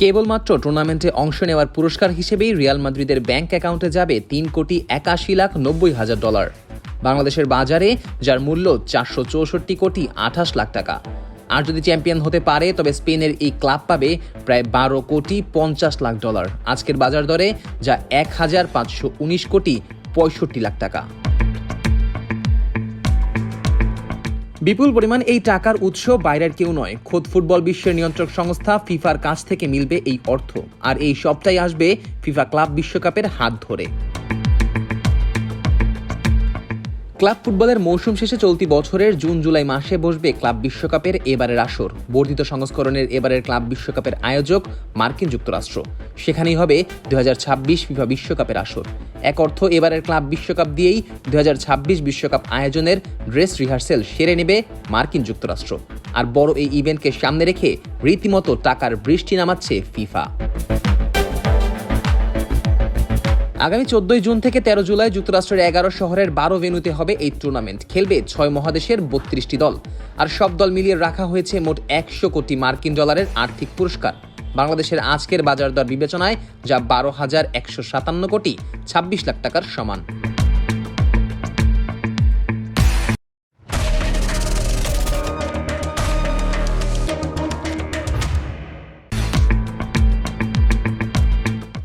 কেবলমাত্র টুর্নামেন্টে অংশ নেওয়ার পুরস্কার হিসেবেই রিয়াল মাদ্রিদের ব্যাংক অ্যাকাউন্টে যাবে তিন কোটি একাশি লাখ নব্বই হাজার ডলার। বাংলাদেশের বাজারে, যার মূল্য চারশো চৌষট্টি কোটি আঠাশ লাখ টাকা। আর যদি চ্যাম্পিয়ন হতে পারে, তবে স্পেনের এই ক্লাব পাবে প্রায় বারো কোটি পঞ্চাশ লাখ ডলার। আজকের বাজার দরে, যা এক হাজার পাঁচশো উনিশ কোটি পঁয়ষট্টি লাখ টাকা। বিপুল পরিমাণ এই টাকার উৎস বাইরের কেউ নয়। খোদ ফুটবল বিশ্বের নিয়ন্ত্রক সংস্থা ফিফার কাছ থেকে মিলবে এই অর্থ। আর এই সবটাই আসবে ফিফা ক্লাব বিশ্বকাপের হাত ধরে। ক্লাব ফুটবলের মৌসুম শেষে চলতি বছরের জুন জুলাই মাসে বসবে ক্লাব বিশ্বকাপের এবারের আসর। বর্ধিত সংস্করণের এবারের ক্লাব বিশ্বকাপের আয়োজক মার্কিন যুক্তরাষ্ট্র। সেখানেই হবে দু ফিফা বিশ্বকাপের আসর। এক অর্থ, এবারের ক্লাব বিশ্বকাপ দিয়েই দু বিশ্বকাপ আয়োজনের ড্রেস রিহার্সেল সেরে নেবে মার্কিন যুক্তরাষ্ট্র। আর বড় এই ইভেন্টকে সামনে রেখে রীতিমতো টাকার বৃষ্টি নামাচ্ছে ফিফা। আগামী চোদ্দই জুন থেকে তেরো জুলাই যুক্তরাষ্ট্রের এগারো শহরের বারো ভেনুতে হবে এই টুর্নামেন্ট খেলবে ছয় মহাদেশের বত্রিশটি দল। আর সব দল মিলিয়ে রাখা হয়েছে মোট একশো কোটি মার্কিন ডলারের আর্থিক পুরস্কার। বাংলাদেশের আজকের বাজার দর বিবেচনায় যা বারো হাজার একশো সাতান্ন কোটি ছাব্বিশ লাখ টাকার সমান।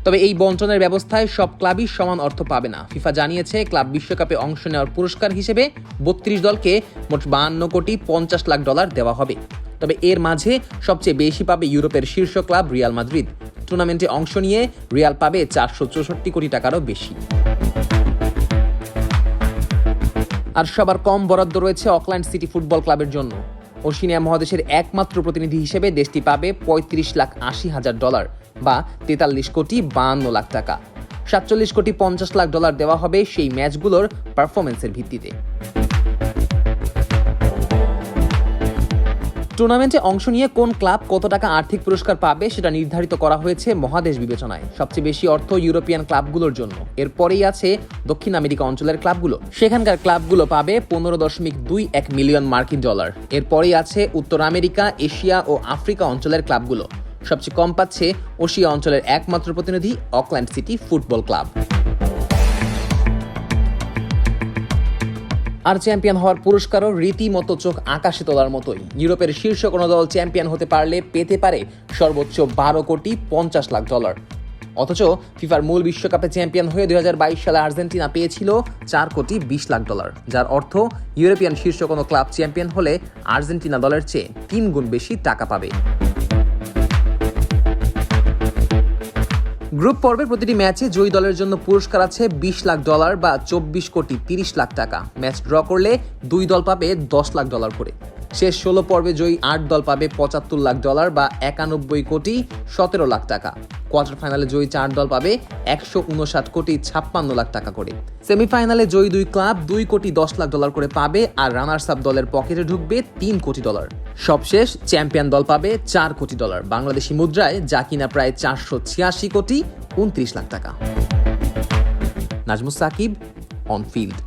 তবে এই বন্টনের ব্যবস্থায় সব ক্লাবই সমান অর্থ পাবে না। ফিফা জানিয়েছে, ক্লাব বিশ্বকাপে অংশ নেওয়ার পুরস্কার হিসেবে বত্রিশ দলকে মোট বাহান্ন কোটি পঞ্চাশ লাখ ডলার দেওয়া হবে। তবে এর মাঝে সবচেয়ে বেশি পাবে ইউরোপের শীর্ষ ক্লাব রিয়াল মাদ্রিদ। টুর্নামেন্টে অংশ নিয়ে রিয়াল পাবে চারশো চৌষট্টি কোটি টাকারও বেশি। আর সবার কম বরাদ্দ রয়েছে অকল্যান্ড সিটি ফুটবল ক্লাবের জন্য। ওশিনিয়া মহাদেশের একমাত্র প্রতিনিধি হিসেবে দেশটি পাবে পঁয়ত্রিশ লাখ আশি হাজার ডলার বা তেতাল্লিশ কোটি বাহান্ন লাখ টাকা। সাতচল্লিশ কোটি পঞ্চাশ লাখ ডলার দেওয়া হবে সেই ম্যাচগুলোর পারফরমেন্সের ভিত্তিতে। টুর্নামেন্টে অংশ নিয়ে কোন ক্লাব কত টাকা আর্থিক পুরস্কার পাবে সেটা নির্ধারিত করা হয়েছে মহাদেশ বিবেচনায়। সবচেয়ে বেশি অর্থ ইউরোপিয়ান ক্লাবগুলোর জন্য। এরপরেই আছে দক্ষিণ আমেরিকা অঞ্চলের ক্লাবগুলো। সেখানকার ক্লাবগুলো পাবে পনেরো দশমিক দুই এক মিলিয়ন মার্কিন ডলার। এরপরেই আছে উত্তর আমেরিকা, এশিয়া ও আফ্রিকা অঞ্চলের ক্লাবগুলো। সবচেয়ে কম পাচ্ছে ওশিয়া অঞ্চলের একমাত্র প্রতিনিধি অকল্যান্ড সিটি ফুটবল ক্লাব। আর চ্যাম্পিয়ন হওয়ার পুরস্কারও রীতিমতো চোখ আকাশে তোলার মতোই। ইউরোপের শীর্ষ কোনো দল চ্যাম্পিয়ন হতে পারলে পেতে পারে সর্বোচ্চ বারো কোটি পঞ্চাশ লাখ ডলার। অথচ ফিফার মূল বিশ্বকাপে চ্যাম্পিয়ন হয়ে দুই হাজার বাইশ সালে আর্জেন্টিনা পেয়েছিল চার কোটি বিশ লাখ ডলার, যার অর্থ ইউরোপিয়ান শীর্ষ কোনো ক্লাব চ্যাম্পিয়ন হলে আর্জেন্টিনা দলের চেয়ে তিন গুণ বেশি টাকা পাবে। গ্রুপ পর্বের প্রতিটি ম্যাচে জয়ী দলের জন্য পুরস্কার আছে বিশ লাখ ডলার বা চব্বিশ কোটি তিরিশ লাখ টাকা। ম্যাচ ড্র করলে দুই দল পাবে দশ লাখ ডলার করে। শেষ ষোলো পর্বে জয়ী আট দল পাবে পঁচাত্তর লাখ ডলার বা একানব্বই কোটি সতেরো লাখ টাকা। কোয়ার্টার ফাইনালে জয়ী চার দল পাবে একশো উনষাট কোটি ছাপ্পান্ন লাখ টাকা করে। সেমিফাইনালে জয়ী দুই ক্লাব দুই কোটি দশ লাখ ডলার করে পাবে আর রানার্স আপ দলের পকেটে ঢুকবে তিন কোটি ডলার। সবশেষ চ্যাম্পিয়ন দল পাবে চার কোটি ডলার। বাংলাদেশি মুদ্রায় যা কিনা প্রায় চারশো ছিয়াশি কোটি উনত্রিশ লাখ টাকা। Najmus Shakib on field